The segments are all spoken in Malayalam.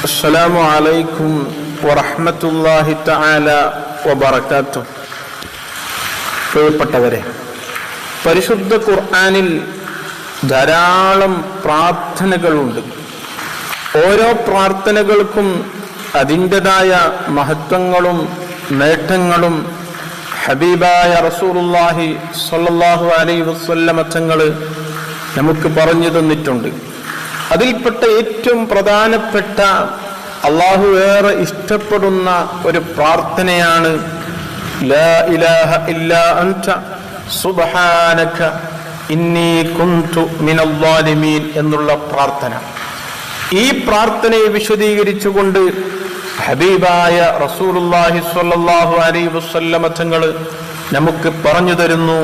السلام عليكم ورحمة الله تعالى وبركاته പ്രിയപ്പെട്ടവരെ പരിശുദ്ധ ഖുർആനിൽ ധാരാളം പ്രാർത്ഥനകളുണ്ട് ഓരോ പ്രാർത്ഥനകൾക്കും അതിൻ്റെതായ മഹത്വങ്ങളും നേട്ടങ്ങളും ഹബീബായ റസൂലുള്ളാഹി സ്വല്ലല്ലാഹു അലൈഹി വസല്ലമ തങ്ങൾ നമുക്ക് പറഞ്ഞു തന്നിട്ടുണ്ട് അതിൽപ്പെട്ട ഏറ്റവും പ്രധാനപ്പെട്ട അള്ളാഹു ഏറെ ഇഷ്ടപ്പെടുന്ന ഒരു പ്രാർത്ഥനയാണ് എന്നുള്ള പ്രാർത്ഥന. ഈ പ്രാർത്ഥനയെ വിശദീകരിച്ചുകൊണ്ട് ഹബീബായ റസൂലുള്ളാഹി സ്വല്ലല്ലാഹു അലൈഹി വസല്ലമ തങ്ങൾ നമുക്ക് പറഞ്ഞു തരുന്നു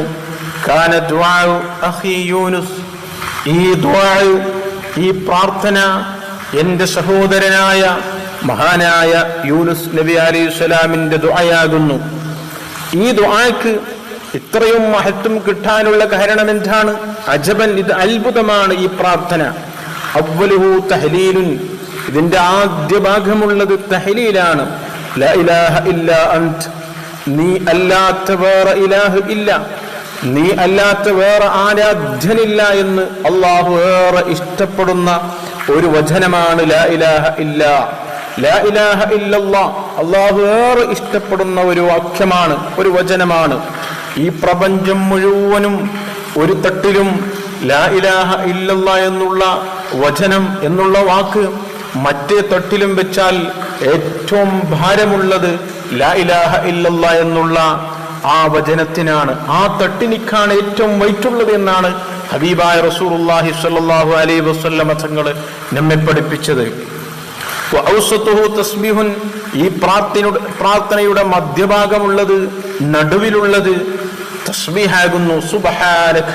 ദുആഉ അഖി യൂനുസ്. ഈ ദുആഉ ഈ പ്രാർത്ഥന എന്റെ സഹോദരനായ മഹാനായ യൂനുസ് നബി അലൈഹി സ്വലാമിന്റെ ദുആയാകുന്നു. ഈ ദുആക്ക് ഇത്രയും മഹത്വം കിട്ടാനുള്ള കാരണം എന്താണ്? അജബൻ ഇത് അത്ഭുതമാണ് ഈ പ്രാർത്ഥന. അവലുഹു തഹലീലുൻ ഇതിന്റെ ആദ്യ ഭാഗമുള്ളത് തഹലീലാണ്. നീ അല്ലാത്ത വേറെ ഇലാഹ് ഇല്ല. നീ അല്ലാത്ത വേറെ ആരാധ്യനില്ല എന്ന് അള്ളാഹു ഏറെ ഇഷ്ടപ്പെടുന്ന ഒരു വചനമാണ് ലാ ഇലാഹ ഇല്ല. ലാ ഇലാഹ ഇല്ലല്ലാ. അള്ളാഹു ഏറെ ഇഷ്ടപ്പെടുന്ന ഒരു വാക്യമാണ് ഒരു വചനമാണ്. ഈ പ്രപഞ്ചം മുഴുവനും ഒരു തട്ടിലും ലാ ഇലാഹ ഇല്ലല്ല എന്നുള്ള വചനം എന്നുള്ള വാക്ക് മറ്റേ തട്ടിലും വെച്ചാൽ ഏറ്റവും ഭാരമുള്ളത് ലാ ഇലാഹ ഇല്ലല്ല എന്നുള്ള ആ വചനത്തിനാണ് ആ തട്ടിനിക്കാണ് ഏറ്റവും വൈറ്റുള്ളത് എന്നാണ് ഹബീബായ റസൂറുല്ലാഹി സ്വല്ലല്ലാഹു അലൈഹി വസല്ലമ തങ്ങൾ നമ്മെ പഠിപ്പിച്ചത്. തസ്ബീഹുൻ ഈ പ്രാർത്ഥനയുടെ പ്രാർത്ഥനയുടെ മധ്യഭാഗമുള്ളത് നടുവിലുള്ളത് തസ്ബീഹാകുന്നു സുബ്ഹാനക്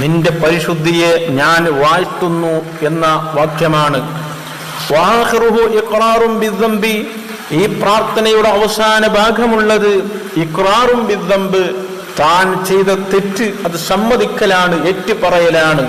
നിന്റെ പരിശുദ്ധിയെ ഞാൻ വാഴ്ത്തുന്നു എന്ന വാക്യമാണ്. ഈ പ്രാർത്ഥനയുടെ അവസാന ഭാഗമുള്ളത് ഇക്രാറും വിദ്വമ്പ് താൻ ചെയ്ത തെറ്റ് അത് സമ്മതിക്കലാണ് ഏറ്റുപറയലാണ്.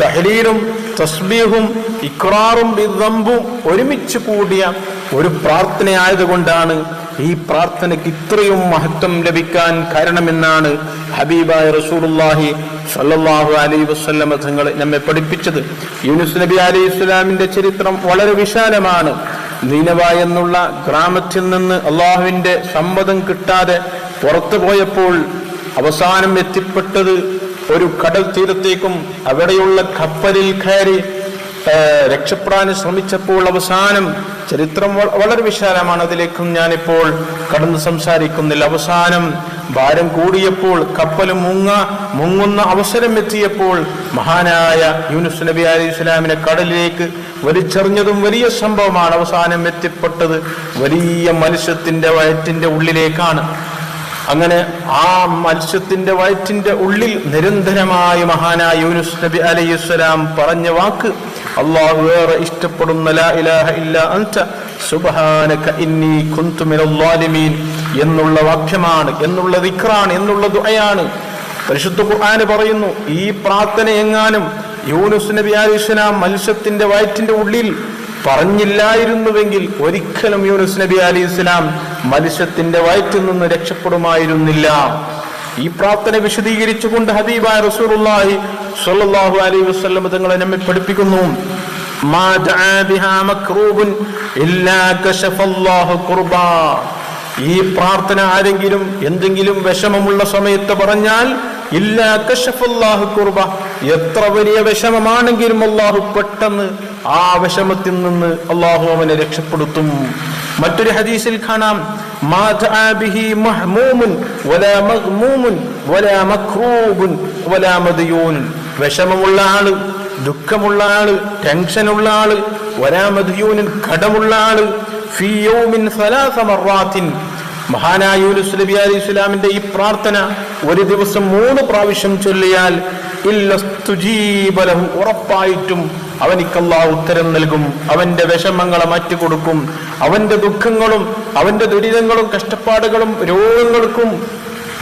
തഹലീലും തസ്ബീഹും ഇക്രാറും വിദ്വമ്പും ഒരുമിച്ച് കൂടിയ ഒരു പ്രാർത്ഥനയായതുകൊണ്ടാണ് ഈ പ്രാർത്ഥനയ്ക്ക് ഇത്രയും മഹത്വം ലഭിക്കാൻ കാരണമെന്നാണ് ഹബീബായ റസൂലുള്ളാഹി സല്ലാഹു അലൈ വസല്ലമ തങ്ങൾ നമ്മെ പഠിപ്പിച്ചത്. യൂനുസ് നബി അലൈഹി ഇസ്ലാമിന്റെ ചരിത്രം വളരെ വിശാലമാണ്. നീനവ എന്നുള്ള ഗ്രാമത്തിൽ നിന്ന് അള്ളാഹുവിന്റെ സമ്മതം കിട്ടാതെ പുറത്തു പോയപ്പോൾ അവസാനം എത്തിപ്പെട്ടത് ഒരു കടൽ തീരത്തേക്കും അവിടെയുള്ള കപ്പലിൽ കയറി രക്ഷപ്പെടാൻ ശ്രമിച്ചപ്പോൾ അവസാനം ചരിത്രം വളരെ വിശാലമാണ്. അതിലേക്കും ഞാനിപ്പോൾ കടന്നു സംസാരിക്കുന്നില്ല. അവസാനം ഭാരം കൂടിയപ്പോൾ കപ്പൽ മുങ്ങ മുങ്ങുന്ന അവസരം എത്തിയപ്പോൾ മഹാനായ യൂനുസ് നബി അലൈഹി ഇസ്ലാമിനെ കടലിലേക്ക് വലിച്ചെറിഞ്ഞതും വലിയ സംഭവമാണ്. അവസാനം എത്തിപ്പെട്ടത് വലിയ മത്സ്യത്തിന്റെ വയറ്റിന്റെ ഉള്ളിലേക്കാണ്. അങ്ങനെ ആ മത്സ്യത്തിന്റെ വയറ്റിന്റെ ഉള്ളിൽ നിരന്തരമായി മഹാനായ യൂനുസ് നബി അലൈഹിസ്സലാം പറഞ്ഞ വാക്ക് അള്ളാഹു ഏറെ ഇഷ്ടപ്പെടുന്ന ലാ ഇലാഹ ഇല്ല അൻത. സുബ്ഹാനക ഇന്നി കുന്തു മിനൽ എന്നുള്ള വാക്യമാണ് എന്നുള്ള ദിക്റാണ് എന്നുള്ള ദുആയാണ്. പരിശുദ്ധ ഖുർആൻ പറയുന്നു ഈ പ്രാർത്ഥന എങ്ങാനും യൂനുസ് നബി അലൈഹിസ്സലാം മത്സ്യത്തിന്റെ വയറ്റിന്റെ ഉള്ളിൽ പറഞ്ഞില്ലായിരുന്നുവെങ്കിൽ ഒരിക്കലും യൂനുസ് നബി അലി ഇസ്ലാം മത്സ്യത്തിന്റെ വയറ്റിൽ നിന്ന് രക്ഷപ്പെടുമായിരുന്നില്ല. ഈ പ്രാർത്ഥന വിശദീകരിച്ചുകൊണ്ട് ഹദീബായ റസൂലുള്ളാഹി സല്ലല്ലാഹു അലൈഹി വസല്ലം തങ്ങളെ നമ്മെ പഠിപ്പിക്കുന്നു. മാ ദഅ ബിഹാ മക്റൂബുൻ ഇല്ലാ കശഫല്ലാഹു ഖുർബാ. ഈ പ്രാർത്ഥന ആരെങ്കിലും എന്തെങ്കിലും വിഷമമുള്ള സമയത്ത് പറഞ്ഞാൽ ഇല്ലാ കശഫല്ലാഹു ഖുർബ. എത്ര വലിയ വിഷമമാണെങ്കിലും അള്ളാഹു പെട്ടെന്ന് ആ വിഷമത്തിൽ നിന്ന് അല്ലാഹു അവനെ രക്ഷപ്പെടുത്തും. മറ്റൊരു ഹദീസിൽ കാണാം. മാ ദഅ ബിഹി മഹ്മൂമുൻ വലാ മഗ്മൂമുൻ വലാ മക്രൂബുൻ വലാ മദ്യൂൻ വിഷമമുള്ള ആൾ ദുഃഖമുള്ള ആൾ ടെൻഷനുള്ള ആൾ വലാ മദ്യൂനിൻ കടമുള്ള ആൾ ഫീ യൗമിൻ സലാസ മർറാത്തിൻ. മഹാനായ യൂനുസ് അലൈഹി ഇസ്ലാമിന്റെ ഈ പ്രാർത്ഥന ഒരു ദിവസം മൂന്ന് പ്രാവശ്യം ചൊല്ലിയാൽ ഉറപ്പായിട്ടും അവനിക്കല്ലാ ഉത്തരം നൽകും. അവന്റെ വിഷമങ്ങളെ മാറ്റിക്കൊടുക്കും. അവന്റെ ദുഃഖങ്ങളും അവന്റെ ദുരിതങ്ങളും കഷ്ടപ്പാടുകളും രോഗങ്ങൾക്കും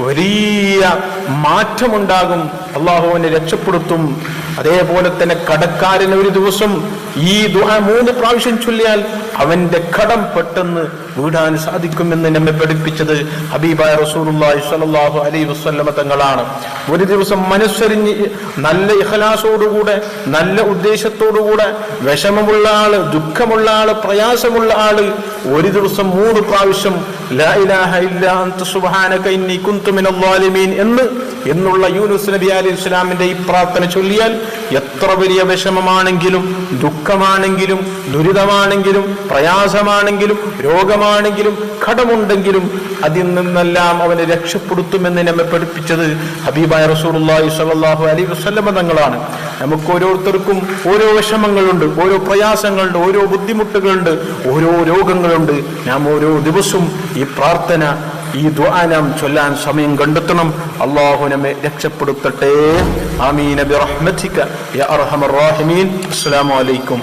വലിയ മാറ്റമുണ്ടാകും. അള്ളാഹുവിനെ രക്ഷപ്പെടുത്തും. അതേപോലെ തന്നെ കടക്കാരൻ ഒരു ദിവസം ഈ ദുആ മൂന്ന് പ്രാവശ്യം ചൊല്ലിയാൽ അവന്റെ കടം പെട്ടെന്ന് വീടാൻ സാധിക്കുമെന്ന് നമ്മെ പഠിപ്പിച്ചത് ഹബീബായ റസൂലുള്ളാഹി സ്വല്ലല്ലാഹു അലൈഹി വസല്ലമ തങ്ങളാണ്. ഒരു ദിവസം മനസ്സരിഞ്ഞ് നല്ല ഇഖലാസോടുകൂടെ നല്ല ഉദ്ദേശത്തോടുകൂടെ വിഷമമുള്ള ആൾ ദുഃഖമുള്ള ആൾ പ്രയാസമുള്ള ആൾ ഒരു ദിവസം മൂന്ന് പ്രാവശ്യം ലാ ഇലാഹ ഇല്ലാ അൻത സുബ്ഹാനക ഇന്നി കുന്തു മിനൽ എന്ന് എന്നുള്ള യൂനുസ് നബി അലൈഹി ഇസ്ലാമിന്റെ ഈ പ്രാർത്ഥന ചൊല്ലിയാൽ എത്ര വലിയ വിഷമമാണെങ്കിലും ദുഃഖമാണെങ്കിലും ദുരിതമാണെങ്കിലും പ്രയാസമാണെങ്കിലും രോഗമാണെങ്കിലും കടമുണ്ടെങ്കിലും അതിൽ നിന്നെല്ലാം അവനെ രക്ഷപ്പെടുത്തുമെന്ന് നമ്മെ പഠിപ്പിച്ചത് ഹബീബായ റസൂലുള്ളാഹി സ്വല്ലല്ലാഹു അലൈഹി വസ്ലമ തങ്ങളാണ്. നമുക്ക് ഓരോരുത്തർക്കും ഓരോ വിഷമങ്ങളുണ്ട് ഓരോ പ്രയാസങ്ങളുണ്ട് ഓരോ ബുദ്ധിമുട്ടുകളുണ്ട് ഓരോ രോഗങ്ങളുണ്ട്. നാം ഓരോ ദിവസവും ഈ പ്രാർത്ഥന ഈ ദുആ നാം ചൊല്ലാൻ സമയം കണ്ടെത്തണം. അള്ളാഹു നമ്മെ രക്ഷപ്പെടുത്തട്ടെ. ആമീന ബിറഹ്മതിക യാ അർഹമർ റഹീമീൻ. അസ്സലാമു അലൈക്കും.